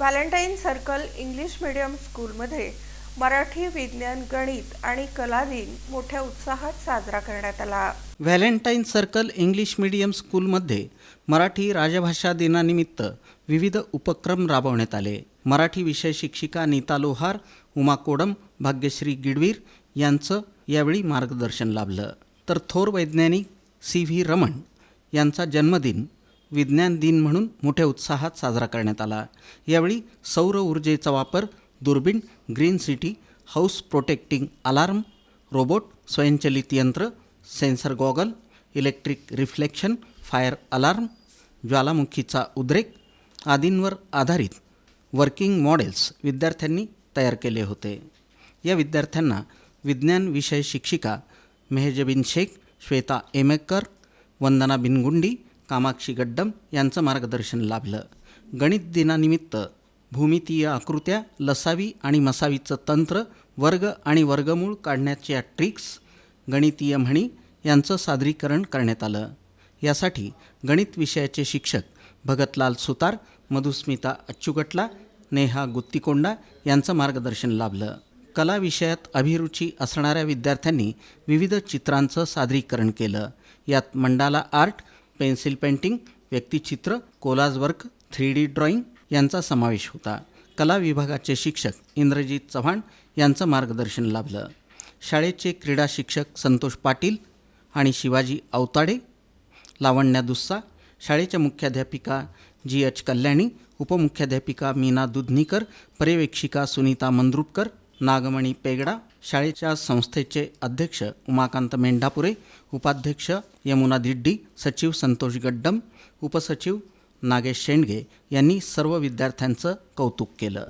Valentine circle English medium स्कूलमध्ये मराठी विज्ञान गणित आणि कला दिन मोठ्या उत्साहात साजरा करण्यात आला. व्हॅलेंटाईन सर्कल इंग्लिश मीडियम स्कूलमध्ये मराठी राजभाषा दिनानिमित्त विविध उपक्रम राबवण्यात आले. मराठी विषय शिक्षिका नीता लोहार उमा कोडम भाग्यश्री गिडवीर यांचं यावेळी मार्गदर्शन लाभलं. तर थोर वैज्ञानिक सी व्ही रमण यांचा जन्मदिन विज्ञान दिन म्हणून मोठ्या उत्साहात साजरा करण्यात आला. यावेळी सौर ऊर्जेचा वापर दुर्बीण green city house protecting alarm robot स्वयंचलित यंत्र sensor goggle electric reflection fire alarm ज्वालामुखीचा उद्रेक आदींवर आधारित वर्किंग मॉडेल्स विद्यार्थ्यांनी तयार केले होते. या विद्यार्थ्यांना विज्ञान विषय शिक्षिका मेहजबिन शेख श्वेता एमेकर वंदना बिनगुंडी कामाक्षी गड्डम यांचं मार्गदर्शन लाभलं. गणित दिनानिमित्त भूमितीय आकृत्या लसावी आणि मसावीचं तंत्र वर्ग आणि वर्गमूळ काढण्याच्या ट्रिक्स गणितीय म्हणी यांचं सादरीकरण करण्यात आलं. यासाठी गणित विषयाचे शिक्षक भगतलाल सुतार मधुस्मिता अच्चुगटला नेहा गुत्तिकोंडा यांचं मार्गदर्शन लाभलं. कला विषयात अभिरुची असणाऱ्या विद्यार्थ्यांनी विविध चित्रांचं सादरीकरण केलं. यात मंडाला आर्ट पेन्सिल पेंटिंग व्यक्तिचित्र collage work three D drawing यांचा समावेश होता. कला विभागाचे शिक्षक इंद्रजित चव्हाण यांचं मार्गदर्शन लाभलं. शाळेचे क्रीडा शिक्षक संतोष पाटील आणि शिवाजी अवताडे लावण्या दुस्सा शाळेच्या मुख्याध्यापिका जी एच कल्याणी उपमुख्याध्यापिका मीना दुधनीकर पर्यवेक्षिका सुनीता मंद्रुपकर नागमणी पेगडा शाळेच्या संस्थेचे अध्यक्ष उमाकांत मेंढापुरे उपाध्यक्ष यमुना दिड्डी सचिव संतोष गड्डम उपसचिव नागेश शेंडगे यांनी सर्व विद्यार्थ्यांचं कौतुक केलं.